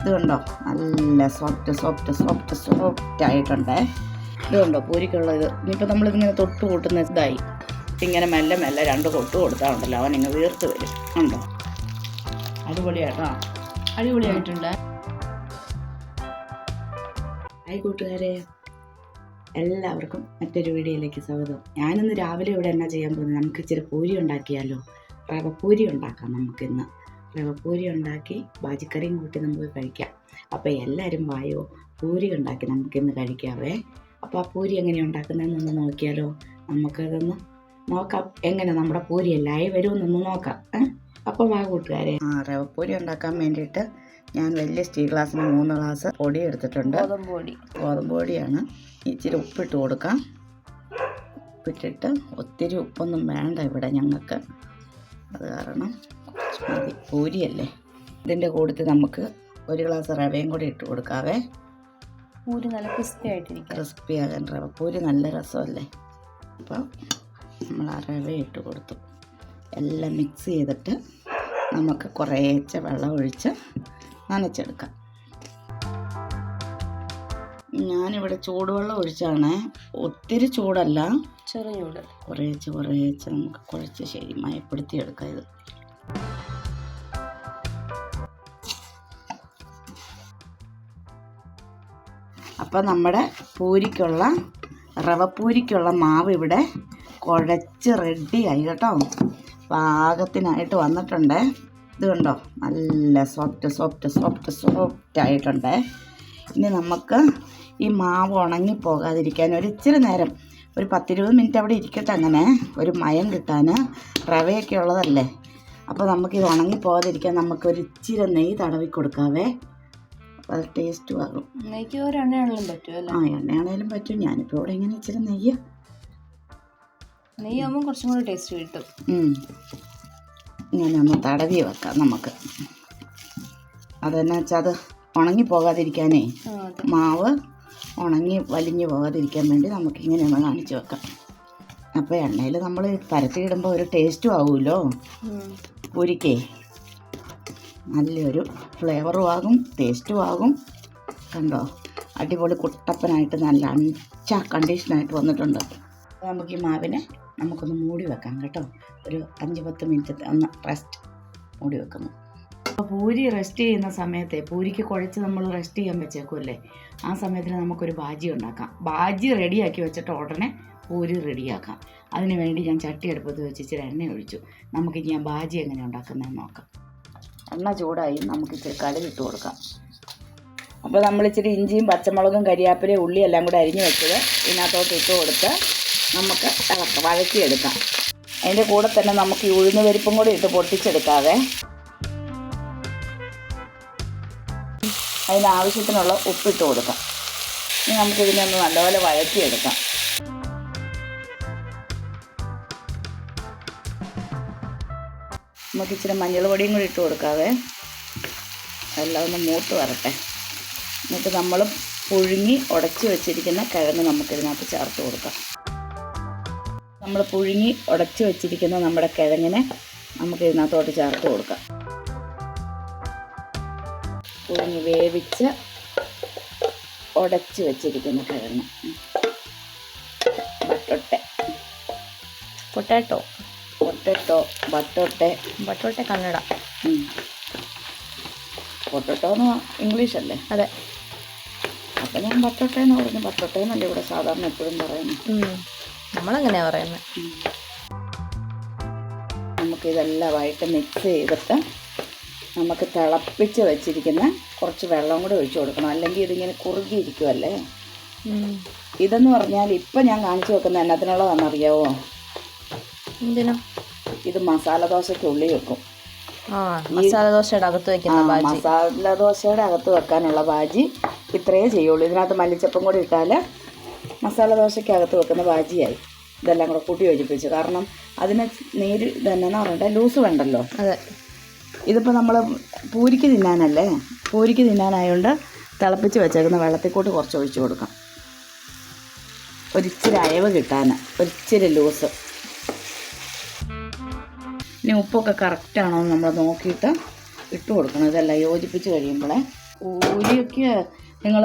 ഇത് കണ്ടോ നല്ല സോഫ്റ്റ് സോഫ്റ്റ് സോഫ്റ്റ് സോഫ്റ്റ് ആയിട്ടുണ്ടേ. ഇത് കണ്ടോ പൂരിക്കുള്ള ഇത് ഇനിയിപ്പോൾ നമ്മളിതിങ്ങനെ തൊട്ട് കൂട്ടുന്ന ഇതായി. ഇങ്ങനെ മെല്ലെ മെല്ലെ രണ്ട് കൊട്ട് കൊടുത്താൽ ഉണ്ടല്ലോ അവൻ ഇങ്ങനെ വീർത്ത് വരും. ഉണ്ടോ അടിപൊളിയാട്ടോ. അടിപൊളിയായിട്ടുണ്ട്. ഹായ് കൂട്ടുകാരെ. എല്ലാവർക്കും മറ്റൊരു വീഡിയോയിലേക്ക് സ്വാഗതം. ഞാനിന്ന് രാവിലെ ഇവിടെ എന്നാ ചെയ്യാൻ പോകുന്നത്? നമുക്ക് ഇച്ചിരി പൂരി ഉണ്ടാക്കിയാലോ? റവ പൂരി ഉണ്ടാക്കാം നമുക്കിന്ന്. റവപ്പൂരി ഉണ്ടാക്കി ബാജിക്കറിയും കൂട്ടി നമുക്ക് കഴിക്കാം. അപ്പോൾ എല്ലാവരും വായോ പൂരി ഉണ്ടാക്കി നമുക്കിന്ന് കഴിക്കാവേ. അപ്പോൾ ആ പൂരി എങ്ങനെ ഉണ്ടാക്കുന്നതെന്നൊന്ന് നോക്കിയാലോ. നമുക്കതൊന്ന് നോക്കാം. എങ്ങനെ നമ്മുടെ പൂരി എല്ലായി വരുമെന്നൊന്ന് നോക്കാം. അപ്പോൾ വാ കൂട്ടുകാരെ. ആ റവപ്പൂരി ഉണ്ടാക്കാൻ വേണ്ടിയിട്ട് ഞാൻ വലിയ സ്റ്റീൽ ഗ്ലാസ്സിന് മൂന്ന് ഗ്ലാസ് പൊടി എടുത്തിട്ടുണ്ട്. ഗോതമ്പ് പൊടി ഗോതമ്പ് പൊടിയാണ് ഇച്ചിരി ഉപ്പിട്ട് കൊടുക്കാം. ഉപ്പിട്ടിട്ട് ഒത്തിരി ഉപ്പൊന്നും വേണ്ട ഇവിടെ ഞങ്ങൾക്ക്. അത് കാരണം പൂരിയല്ലേ? ഇതിന്റെ കൂട്ടത്തിൽ നമുക്ക് ഒരു ഗ്ലാസ് റവയും കൂടി ഇട്ട് കൊടുക്കാവേ. പൂരി നല്ല ക്രിസ്പി ആയിട്ടിരിക്കും. ക്രിസ്പി ആകാൻ റവ. പൂരി നല്ല രസമല്ലേ? അപ്പോൾ നമ്മൾ ആ റവ ഇട്ട് കൊടുത്തു. എല്ലാം മിക്സ് ചെയ്തിട്ട് നമുക്ക് കുറേശ്ശെ വെള്ളം ഒഴിച്ച് നനച്ചെടുക്കാം. ഞാനിവിടെ ചൂടുവെള്ളം ഒഴിച്ചാണ്. ഒത്തിരി ചൂടല്ല. ചെറിയ ചൂട്. കുറേശ്ശെ കുറേശ്ശെ നമുക്ക് കുഴച്ച് ശരി മയപ്പെടുത്തി എടുക്കാം ഇത്. അപ്പം നമ്മുടെ പൂരിക്കുള്ള റവപ്പൂരിക്കുള്ള മാവ് ഇവിടെ കുഴച്ച് റെഡിയായി കേട്ടോ. പാകത്തിനായിട്ട് വന്നിട്ടുണ്ട്. ഇത് കണ്ടോ? നല്ല സോഫ്റ്റ് സോഫ്റ്റ് സോഫ്റ്റ് സോഫ്റ്റ് ആയിട്ടുണ്ട്. ഇനി നമുക്ക് ഈ മാവ് ഉണങ്ങി പോകാതിരിക്കാൻ ഒരു ഇച്ചിരി നേരം ഒരു പത്തിരുപത് മിനിറ്റ് അവിടെ ഇരിക്കട്ടെ അങ്ങനെ. ഒരു മയം കിട്ടാൻ റവയൊക്കെ ഉള്ളതല്ലേ? അപ്പോൾ നമുക്കിത് ഉണങ്ങി പോകാതിരിക്കാൻ നമുക്ക് ഒരു ഇച്ചിരി നെയ്യ് തടവി കൊടുക്കാവേ. അപ്പോൾ അത് ടേസ്റ്റും ആകും നെയ്ക്ക് ഒരു എണ്ണയാണെങ്കിലും പറ്റും അല്ലേ? ആ എണ്ണയാണേലും പറ്റും. ഞാനിപ്പോൾ ഇവിടെ ഇങ്ങനെ ഇച്ചിരി നെയ്യ്. നെയ്യാകുമ്പോൾ കുറച്ചും കൂടി ടേസ്റ്റ് കിട്ടും. ഇങ്ങനെ ഒന്ന് തടവി വെക്കാം നമുക്ക്. അതെന്നാ വെച്ചാൽ അത് ഉണങ്ങി പോകാതിരിക്കാനേ മാവ് ഉണങ്ങി വലിഞ്ഞു പോകാതിരിക്കാൻ വേണ്ടി നമുക്ക് ഇങ്ങനെ ഒന്ന് കാണിച്ചു വെക്കാം. അപ്പോൾ എണ്ണയിൽ നമ്മൾ പരത്തിയിടുമ്പോൾ ഒരു ടേസ്റ്റും ആവുമല്ലോ. പൂരിക്കേ നല്ലൊരു ഫ്ലേവറും ആകും ടേസ്റ്റും ആകും. കണ്ടോ? അടിപൊളി കുട്ടപ്പനായിട്ട് നല്ല അഞ്ച കണ്ടീഷനായിട്ട് വന്നിട്ടുണ്ട്. നമുക്ക് ഈ മാവിനെ നമുക്കൊന്ന് മൂടി വെക്കാം കേട്ടോ. ഒരു അഞ്ച് പത്ത് മിനിറ്റ് ഒന്ന് റെസ്റ്റ് മൂടി വെക്കുന്നു. അപ്പോൾ പൂരി റെസ്റ്റ് ചെയ്യുന്ന സമയത്തെ പൂരിക്ക് കുഴച്ച് നമ്മൾ റെസ്റ്റ് ചെയ്യാൻ വെച്ചേക്കുമല്ലേ ആ സമയത്തിന് നമുക്കൊരു ബാജി ഉണ്ടാക്കാം. ബാജി റെഡിയാക്കി വെച്ചിട്ട് ഉടനെ പൂരി റെഡിയാക്കാം. അതിന് വേണ്ടി ഞാൻ ചട്ടി അടുപ്പത്ത് എണ്ണ ഒഴിച്ചു. നമുക്ക് ഞാൻ ബാജി എങ്ങനെ ഉണ്ടാക്കുന്നതെന്ന് നോക്കാം. എണ്ണ ചൂടായി നമുക്ക് ഇച്ചിരി കടുകിട്ട് കൊടുക്കാം. അപ്പോൾ നമ്മൾ ഇച്ചിരി ഇഞ്ചിയും പച്ചമുളകും കരിയാപ്പിലയും ഉള്ളി എല്ലാം കൂടെ അരിഞ്ഞ് വെച്ചത് ഇതിനകത്തോട്ട് ഇട്ട് കൊടുത്ത് നമുക്ക് വഴക്കിയെടുക്കാം അതിന്റെ കൂടെ തന്നെ നമുക്ക് ഈ ഉഴുന്ന് പരിപ്പും കൂടി ഇട്ട് പൊട്ടിച്ചെടുക്കാതെ അതിനാവശ്യത്തിനുള്ള ഉപ്പിട്ട് കൊടുക്കാം. ഇനി നമുക്കിതിനെ ഒന്ന് നല്ലപോലെ വഴറ്റിയെടുക്കാം. നമുക്ക് ഇച്ചിരി മഞ്ഞൾ പൊടിയും കൂടി ഇട്ട് കൊടുക്കാവേ. എല്ലാം ഒന്ന് മൂത്ത് വരട്ടെ. എന്നിട്ട് നമ്മൾ പുഴുങ്ങി ഉടച്ച് വെച്ചിരിക്കുന്ന കിഴങ്ങ് നമുക്കിതിനകത്ത് ചേർത്ത് കൊടുക്കാം. നമ്മൾ പുഴുങ്ങി ഉടച്ച് വെച്ചിരിക്കുന്ന നമ്മുടെ കിഴങ്ങിനെ നമുക്ക് ഇതിനകത്തോട്ട് ചേർത്ത് കൊടുക്കാം. പുഴുങ്ങി വേവിച്ച് ഉടച്ച് വെച്ചിരിക്കുന്ന കിഴങ്ങ്. പൊട്ടാട്ടോ. പൊട്ടറ്റോ ബട്ടോട്ടെ. ബട്ടോട്ടെ കന്നഡ. പൊട്ടറ്റോ എന്ന് ഇംഗ്ലീഷ് അല്ലേ അതെ. അപ്പം ഞാൻ ബട്ടോട്ടെ എന്ന് പറഞ്ഞു ബട്ടോട്ടെ എന്നല്ലേ ഇവിടെ സാധാരണ എപ്പോഴും പറയുന്നത് ഉം. നമ്മളങ്ങനെയാ പറയുന്നത് നമുക്കിതെല്ലാമായിട്ട് മിക്സ് ചെയ്തിട്ട് നമുക്ക് തിളപ്പിച്ച് വെച്ചിരിക്കുന്ന കുറച്ച് വെള്ളം കൂടെ ഒഴിച്ചു കൊടുക്കണം. അല്ലെങ്കിൽ ഇതിങ്ങനെ കുറുകിയിരിക്കുമല്ലേ ഇതെന്ന് പറഞ്ഞാൽ ഇപ്പം ഞാൻ കാണിച്ചു വെക്കുന്ന എന്നതിനുള്ളതാണെന്ന് അറിയാവോ എന്തിനാ? ഇത് മസാല ദോശയ്ക്ക് ഉള്ളി വെക്കും. മസാല ദോശയുടെ അകത്ത് വെക്കുന്ന മസാല ദോശയുടെ അകത്ത് വെക്കാനുള്ള ബാജി ഇത്രയേ ചെയ്യുള്ളൂ. ഇതിനകത്ത് മല്ലിച്ചപ്പും കൂടി ഇട്ടാൽ മസാല ദോശയ്ക്കകത്ത് വെക്കുന്ന ബാജിയായി. ഇതെല്ലാം കൂടെ കൂട്ടി യോജിപ്പിച്ചു. കാരണം അതിന് നീര് തന്നെ എന്ന് പറഞ്ഞിട്ട് ലൂസ് വേണ്ടല്ലോ. അതെ. ഇതിപ്പോൾ നമ്മൾ പൂരിക്ക് തിന്നാനല്ലേ? പൂരിക്ക് തിന്നാനായതുകൊണ്ട് തിളപ്പിച്ച് വെച്ചേക്കുന്ന വെള്ളത്തിൽ കുറച്ച് ഒഴിച്ചു കൊടുക്കാം. ഒരിച്ചിരി അയവ് കിട്ടാൻ ഒരിച്ചിരി ലൂസ്. ഇനി ഉപ്പൊക്കെ കറക്റ്റാണോ എന്ന് നമ്മൾ നോക്കിയിട്ട് ഇട്ട് കൊടുക്കണം. ഇതെല്ലാം യോജിപ്പിച്ച് കഴിയുമ്പോഴേ ഊരിയൊക്കെ നിങ്ങൾ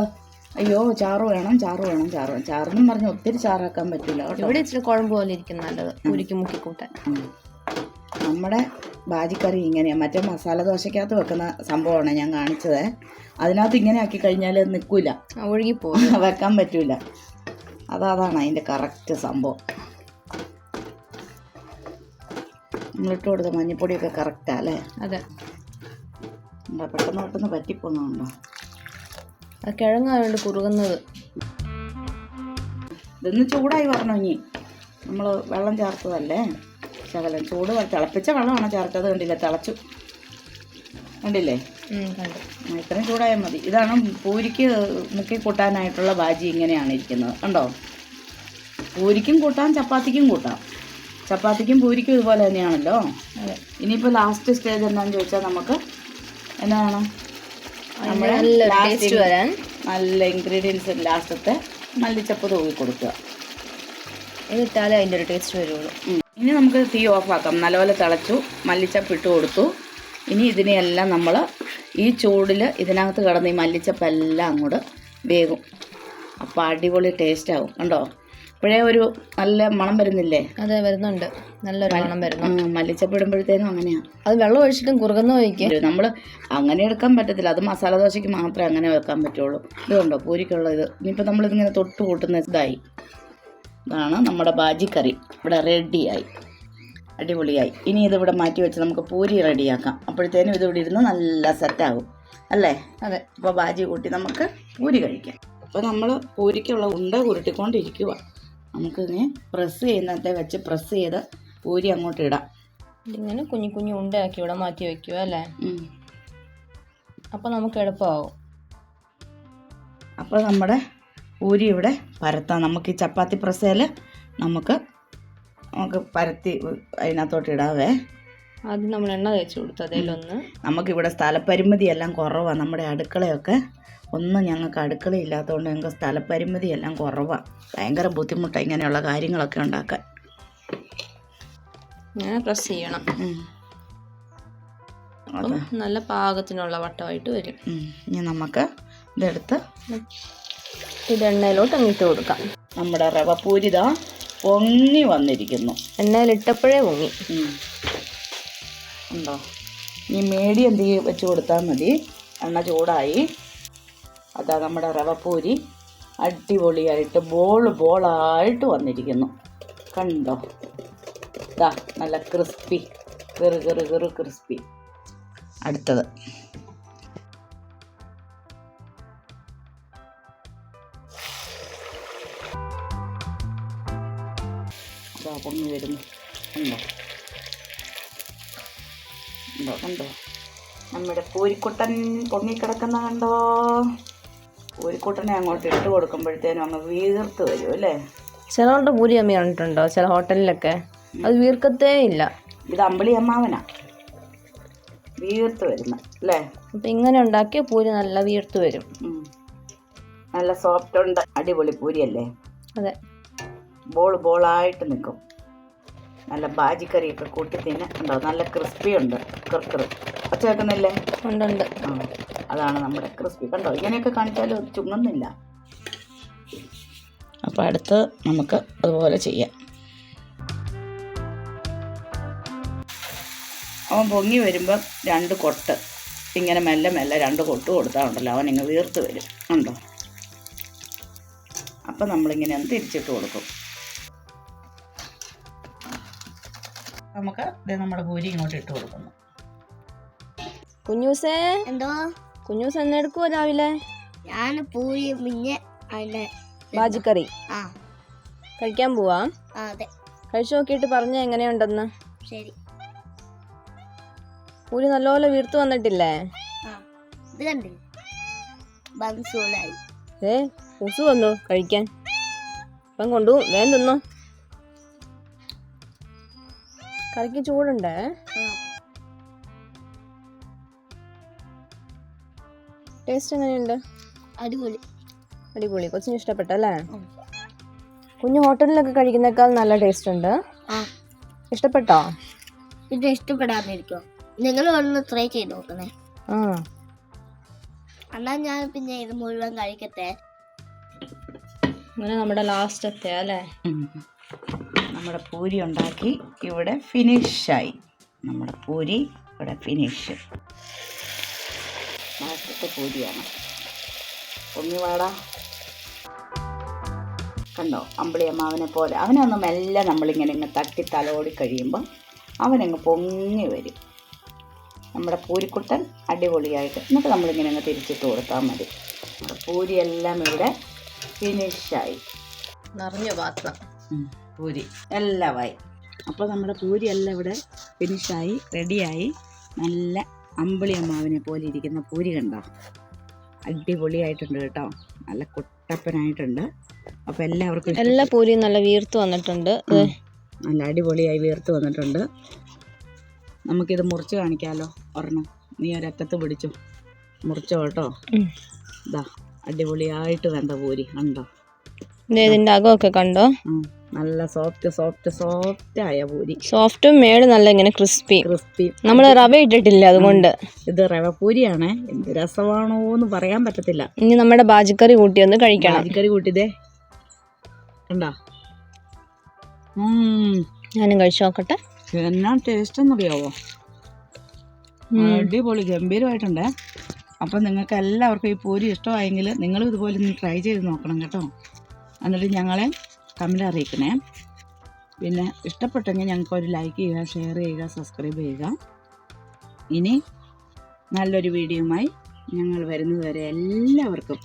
അയ്യോ ചാറ് വേണം ചാറ് വേണം ചാറ് വേണം. ചാറെന്നും പറഞ്ഞ് ഒത്തിരി ചാറാക്കാൻ പറ്റില്ല ഇവിടെ ഇച്ചിരി കുഴമ്പ് പോലെ ഇരിക്കും നല്ലത്. ഉരുക്കി ഉം. നമ്മുടെ ബാജിക്കറി ഇങ്ങനെയാണ് മറ്റേ മസാല ദോശക്കകത്ത് വെക്കുന്ന സംഭവമാണ് ഞാൻ കാണിച്ചത്. അതിനകത്ത് ഇങ്ങനെ ആക്കി കഴിഞ്ഞാൽ നിൽക്കില്ല ഒഴുകിപ്പോ വെക്കാൻ പറ്റില്ല അതാ അതാണ് അതിന്റെ കറക്റ്റ് സംഭവം. നമ്മളിട്ട് കൊടുത്ത മഞ്ഞപ്പൊടിയൊക്കെ കറക്റ്റാ അല്ലേ? അതെ. എന്താ പെട്ടെന്ന് പെട്ടെന്ന് പറ്റിപ്പോന്നുണ്ടോ? അത് കിഴങ്ങായോണ്ട് കുറുകുന്നത്. ഇതൊന്ന് ചൂടായി പറഞ്ഞു ഇനി. നമ്മൾ വെള്ളം ചേർത്തതല്ലേ? ശകലം ചൂട് തിളപ്പിച്ച വെള്ളമാണ് ചേർത്തത് കണ്ടില്ല? തിളച്ചു. കണ്ടില്ലേ? ഇത്രയും ചൂടായാൽ മതി. ഇതാണ് പൂരിക്ക് മുക്കി കൂട്ടാനായിട്ടുള്ള ബാജി ഇങ്ങനെയാണ് ഇരിക്കുന്നത്. കണ്ടോ? പൂരിക്കും കൂട്ടാം ചപ്പാത്തിക്കും കൂട്ടാം. ചപ്പാത്തിക്കും പൂരിക്കും ഇതുപോലെ തന്നെയാണല്ലോ? ഇനിയിപ്പോൾ ലാസ്റ്റ് സ്റ്റേജ് എന്താണെന്ന് ചോദിച്ചാൽ നമുക്ക് എന്താണ്? നല്ല ടേസ്റ്റ് വരാൻ. നല്ല ഇൻഗ്രീഡിയൻസ് ലാസ്റ്റത്തെ മല്ലിച്ചപ്പ് തൂക്കി കൊടുക്കുക. ഇതിട്ടാലേ അതിന്റെ ഒരു ടേസ്റ്റ് വരുള്ളൂ. ഇനി നമുക്ക് തീ ഓഫാക്കാം നല്ലപോലെ തിളച്ചു മല്ലിച്ചപ്പ് ഇട്ട് കൊടുത്തു. ഇനി ഇതിനെയെല്ലാം നമ്മൾ ഈ ചൂടിൽ ഇതിനകത്ത് കിടന്ന് ഈ മല്ലിച്ചപ്പെല്ലാം അങ്ങോട്ട് വേകും അപ്പോൾ അടിപൊളി ടേസ്റ്റ് ആവും. കണ്ടോ? ഇപ്പോഴേ ഒരു നല്ല മണം വരുന്നില്ലേ? അതെ വരുന്നുണ്ട്. നല്ലൊരു മണം വരുന്നു. മല്ലിച്ചപ്പിടുമ്പോഴത്തേനും മല്ലിച്ചപ്പ് ഇടുമ്പോഴത്തേനും അങ്ങനെയാണ് അത് വെള്ളം ഒഴിച്ചിട്ടും കുറുകുന്ന ഒഴിക്കും നമ്മൾ അങ്ങനെ എടുക്കാൻ പറ്റത്തില്ല. അത് മസാല ദോശയ്ക്ക് മാത്രമേ അങ്ങനെ വെക്കാൻ പറ്റുള്ളൂ. ഇതുണ്ടോ? പൂരിക്കുള്ള ഇത്. ഇനിയിപ്പോൾ നമ്മളിതിങ്ങനെ തൊട്ട് കൂട്ടുന്ന ഇതായി. ഇതാണ് നമ്മുടെ ബാജിക്കറി. ഇവിടെ റെഡിയായി. അടിപൊളിയായി. ഇനി ഇതിവിടെ മാറ്റി വെച്ച് നമുക്ക് പൂരി റെഡിയാക്കാം. അപ്പോഴത്തേനും ഇത് ഇവിടെ ഇരുന്ന് നല്ല സെറ്റാകും. അല്ലേ? അതെ. അപ്പോൾ ബാജി കൂട്ടി നമുക്ക് പൂരി കഴിക്കാം. അപ്പോൾ നമ്മൾ പൂരിക്കുള്ള ഉണ്ട ഉരുട്ടിക്കൊണ്ടിരിക്കുക നമുക്കിതിനെ പ്രസ് ചെയ്യുന്നത്തെ വെച്ച് പ്രസ് ചെയ്ത് പൂരി അങ്ങോട്ട് ഇടാം. ഇങ്ങനെ കുഞ്ഞു കുഞ്ഞു ഉണ്ടയാക്കി ഇവിടെ മാറ്റി വെക്കുക അല്ലേ. അപ്പോൾ നമുക്ക് എളുപ്പമാവും. അപ്പോൾ നമ്മുടെ പൂരി ഇവിടെ പരത്താം. നമുക്ക് ഈ ചപ്പാത്തി പ്രസ്സയിൽ നമുക്ക് നമുക്ക് പരത്തി അതിനകത്തോട്ട് ഇടാവേ. ആദ്യം നമ്മൾ എണ്ണ തേച്ച് കൊടുത്തു അതിലൊന്ന്. നമുക്കിവിടെ സ്ഥലപരിമിതി എല്ലാം കുറവാണ് നമ്മുടെ അടുക്കളയൊക്കെ ഒന്നും ഞങ്ങൾക്ക് അടുക്കളയില്ലാത്തതുകൊണ്ട് ഞങ്ങൾക്ക് സ്ഥലപരിമിതി എല്ലാം കുറവാണ് ഭയങ്കര ബുദ്ധിമുട്ടാണ് ഇങ്ങനെയുള്ള കാര്യങ്ങളൊക്കെ ഉണ്ടാക്കാൻ. ഞാൻ പ്രസ് ചെയ്യണം. നല്ല പാകത്തിനുള്ള വട്ടമായിട്ട് വരും. ഇനി നമുക്ക് ഇതെടുത്ത് ഇത് എണ്ണയിലോട്ട് അങ്ങിട്ട് കൊടുക്കാം. നമ്മുടെ റവ പൂരിത പൊങ്ങി വന്നിരിക്കുന്നു. എണ്ണയിലിട്ടപ്പോഴേ പൊങ്ങി. ഉണ്ടോ? ഇനി മീഡിയം തീ വെച്ച് കൊടുത്താൽ മതി. എണ്ണ ചൂടായി. അതാ നമ്മുടെ റവപ്പൂരി അടിപൊളിയായിട്ട് ബോൾ ബോളായിട്ട് വന്നിരിക്കുന്നു. കണ്ടോ? ഇതാ നല്ല ക്രിസ്പി. കെറു കെറു കെറു ക്രിസ്പി. അടുത്തത്. പൊങ്ങി വരുന്നു. കണ്ടോ? ഉണ്ടോ കണ്ടോ? നമ്മുടെ പൂരിക്കുട്ടൻ പൊങ്ങിക്കിടക്കുന്ന കണ്ടോ? പൂരിക്കുട്ടനെ അങ്ങോട്ട് ഇട്ട് കൊടുക്കുമ്പോഴത്തേനും അങ്ങ് വീർത്ത് വരും അല്ലേ? ചിലവരുടെ പൂരി അമ്മ കണ്ടിട്ടുണ്ടോ? ചില ഹോട്ടലിലൊക്കെ. അത് വീർക്കത്തേ ഇല്ല. ഇത് അമ്പിളി അമ്മാവനാ. വീർത്ത് വരുന്ന അല്ലേ? അപ്പം ഇങ്ങനെ ഉണ്ടാക്കിയ പൂരി നല്ല വീർത്ത് വരും. നല്ല സോഫ്റ്റ് ഉണ്ട് അടിപൊളി പൂരിയല്ലേ? അതെ. ബോൾ ബോളായിട്ട് നിൽക്കും. നല്ല ബാജിക്കറിയൊക്കെ കൂട്ടി തിന്നെ ഉണ്ടോ? നല്ല ക്രിസ്പി ഉണ്ട് കിർക്കിറ് ഒച്ച ഉണ്ട് ഉണ്ട്. ആ. അതാണ് നമ്മുടെ ക്രിസ്പി. കണ്ടോ? ഇങ്ങനെയൊക്കെ കാണിച്ചാലും അത് ചുങ്ങുന്നില്ല അപ്പോൾ അടുത്ത് നമുക്ക് അതുപോലെ ചെയ്യാം. അവൻ പൊങ്ങി വരുമ്പം രണ്ട് കൊട്ട്. ഇങ്ങനെ മെല്ലെ മെല്ലെ രണ്ട് കൊട്ട് കൊടുത്താൽ ഉണ്ടല്ലോ അവൻ ഇങ്ങനെ വീർത്ത് വരും. ഉണ്ടോ അപ്പം നമ്മളിങ്ങനെ ഒന്ന് തിരിച്ചിട്ട് കൊടുക്കും. നമുക്ക് നമ്മുടെ പൂരി ഇങ്ങോട്ട് ഇട്ട് കൊടുക്കുന്നു. കുഞ്ഞൂസേ? എന്തോ? കുഞ്ഞൂസ് എന്നെ എടുക്കുവോ രാവിലെ? ഞാൻ പൂരി പിന്നെ ബാജിക്കറി. ആ. കഴിക്കാൻ പോവാ? അതെ. കഴിച്ചു നോക്കിയിട്ട് പറഞ്ഞ എങ്ങനെയുണ്ടെന്ന്. ശരി. പൂരി നല്ലപോലെ വീർത്തു വന്നിട്ടില്ലേ? ഇത് കണ്ടില്ലേ? ഏ ഉസു വന്നു കഴിക്കാൻ. അപ്പം കൊണ്ടു വേഗം തിന്നോ. കറിക്ക് ചൂടുണ്ടേ? ടേസ്റ്റ് എങ്ങനെയുണ്ട്? അടിപൊളി. അടിപൊളി. കൊച്ചിന് ഇഷ്ടപ്പെട്ടല്ലേ. കുഞ്ഞു ഹോട്ടലിലൊക്കെ കഴിക്കുന്നേക്കാൾ നല്ല ടേസ്റ്റ് ഉണ്ട്. ഇഷ്ടപ്പെട്ടോ? ഇത് ഇഷ്ടപ്പെടാതിരിക്കോ. നിങ്ങൾ ഒന്ന് ട്രൈ ചെയ്ത് നോക്കണേ എന്നാ ഞാൻ പിന്നെ ഇത് മുഴുവൻ കഴിക്കട്ടെ. അങ്ങനെ നമ്മുടെ ലാസ്റ്റ് എത്തിയ അല്ലേ. നമ്മുടെ പൂരി ഉണ്ടാക്കി. ഇവിടെ ഫിനിഷായി നമ്മുടെ പൂരി ഇവിടെ ഫിനിഷ് ലാസ്റ്റത്തെ പൂരിയാണ് ഉണ്ണിവാട. കണ്ടോ അമ്പിളി അമ്മാവനെ പോലെ. അവനൊന്നും മെല്ലെ നമ്മളിങ്ങനെ ഇങ്ങ് തട്ടി തലോടി കഴിയുമ്പോൾ അവനങ്ങ് പൊങ്ങി വരും. നമ്മുടെ പൂരിക്കുട്ടൻ അടിപൊളിയായിട്ട് എന്നിട്ട് നമ്മളിങ്ങനെ അങ്ങ് തിരിച്ചിട്ട് കൊടുത്താൽ മതി. നമ്മുടെ പൂരിയെല്ലാം ഇവിടെ ഫിനിഷായി. നിറഞ്ഞ പാത്രം. പൂരി. എല്ലാമായി അപ്പോൾ നമ്മുടെ പൂരിയെല്ലാം ഇവിടെ ഫിനിഷായി റെഡിയായി. നല്ല അമ്പിളി അമ്മാവിനെ പോലെ ഇരിക്കുന്ന പൂരി കണ്ടോ. അടിപൊളിയായിട്ടുണ്ട് കേട്ടോ. നല്ല കുട്ടപ്പനായിട്ടുണ്ട്. അപ്പോൾ എല്ലാവർക്കും എല്ലാ പൂരിയും നല്ല വീർത്ത് വന്നിട്ടുണ്ട്. നല്ല അടിപൊളിയായി വീർത്ത് വന്നിട്ടുണ്ട്. നമുക്കിത് മുറിച്ച് കാണിക്കാമല്ലോ ഒരെണ്ണം. നീ ഒരറ്റത്ത് പിടിച്ചു. മുറിച്ചോ കേട്ടോ. ഇതാ അടിപൊളിയായിട്ട് വേണ്ട പൂരി. കണ്ടോ? ഇത് ഇതിന്റെ അകമൊക്കെ കണ്ടോ. നല്ല സോഫ്റ്റ് സോഫ്റ്റ് സോഫ്റ്റ് ആയ പൂരി. സോഫ്റ്റും മേട് നല്ല ഇങ്ങനെ ക്രിസ്പി ക്രിസ്പി നമ്മൾ റവ ഇട്ടിട്ടില്ല അതുകൊണ്ട്. ഇത് റവ പൂരിയാണ്. എന്ത് രസമാണോ എന്ന് പറയാൻ പറ്റത്തില്ല. ഇനി നമ്മുടെ ബാജിക്കറി കൂട്ടി ഒന്ന് കഴിക്കണം. ബാജിക്കറി കൂട്ടിതേ കണ്ടോ. ഞാനും കഴിച്ചു നോക്കട്ടെ. എന്നാ ടേസ്റ്റ് എന്നറിയാവോ അടിപൊളി ഗംഭീരമായിട്ടുണ്ട്. അപ്പം നിങ്ങൾക്ക് എല്ലാവർക്കും ഈ പൂരി ഇഷ്ടമായെങ്കിൽ നിങ്ങളും ഇതുപോലെ ഒന്ന് ട്രൈ ചെയ്ത് നോക്കണം കേട്ടോ. എന്നിട്ട് ഞങ്ങളെ കമന്റ് അറിയിക്കണേ. പിന്നെ ഇഷ്ടപ്പെട്ടെങ്കിൽ ഞങ്ങൾക്ക് ഒരു ലൈക്ക് ചെയ്യുക ഷെയർ ചെയ്യുക സബ്സ്ക്രൈബ് ചെയ്യുക. ഇനി നല്ലൊരു വീഡിയോയുമായി ഞങ്ങൾ വരുന്നതുവരെ എല്ലാവർക്കും.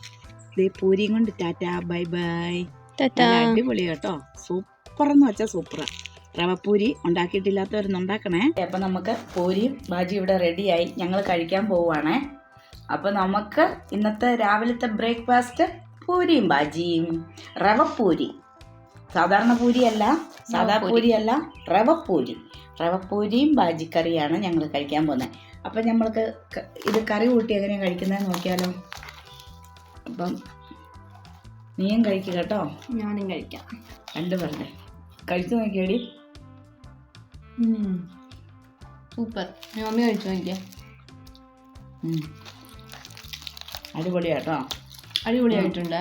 ദേ പൂരിയും കൊണ്ട് ടാറ്റ ബൈ ബൈ അടിപൊളി കേട്ടോ. സൂപ്പർ എന്ന് വെച്ചാൽ സൂപ്പർ റവപ്പൂരി ഉണ്ടാക്കിയിട്ടില്ലാത്തവരൊന്നും ഉണ്ടാക്കണേ. അപ്പൊ നമുക്ക് പൂരിയും ബാജി ഇവിടെ റെഡിയായി ഞങ്ങൾ കഴിക്കാൻ പോവുകയാണേ അപ്പൊ നമുക്ക് ഇന്നത്തെ രാവിലത്തെ ബ്രേക്ക്ഫാസ്റ്റ് പൂരിയും ബാജിയും. റവപ്പൂരി. സാധാരണ പൂരിയല്ല സാധാ പൂരിയല്ല റവപ്പൂരി. റവപ്പൂരിയും ബാജിക്കറിയാണ് ഞങ്ങൾ കഴിക്കാൻ പോകുന്നത് അപ്പം നമ്മൾക്ക് ഇത് കറി കൂട്ടി എങ്ങനെയാണ് കഴിക്കുന്നത് നോക്കിയാലോ? അപ്പം നീയും കഴിക്കുക കേട്ടോ. ഞാനും കഴിക്കാം. രണ്ട് പേരുടെ. കഴിച്ചു നോക്കിയടി. സൂപ്പർ. മമ്മി കഴിച്ചു നോക്കിയ. അടിപൊളിയാട്ടോ. അടിപൊളിയായിട്ടുണ്ട്.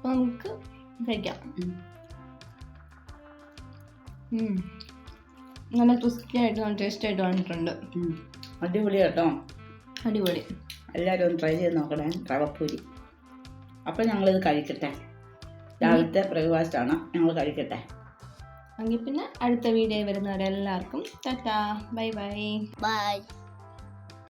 അപ്പൊ നമുക്ക് കഴിക്കാം. നല്ല ക്രിസ്പി ആയിട്ട് നല്ല ടേസ്റ്റ് ആയിട്ട് വന്നിട്ടുണ്ട്. അടിപൊളി കേട്ടോ. അടിപൊളി. എല്ലാവരും ഒന്ന് ട്രൈ ചെയ്ത് നോക്കണേ റവപ്പൂരി. അപ്പം ഞങ്ങളിത് കഴിക്കട്ടെ. രാവിലത്തെ ബ്രേക്ക്ഫാസ്റ്റാണ് ഞങ്ങൾ കഴിക്കട്ടെ. എങ്കിൽ പിന്നെ അടുത്ത വീഡിയോ വരുന്നവരെല്ലാവർക്കും ടാറ്റാ. Bye bye. ബൈ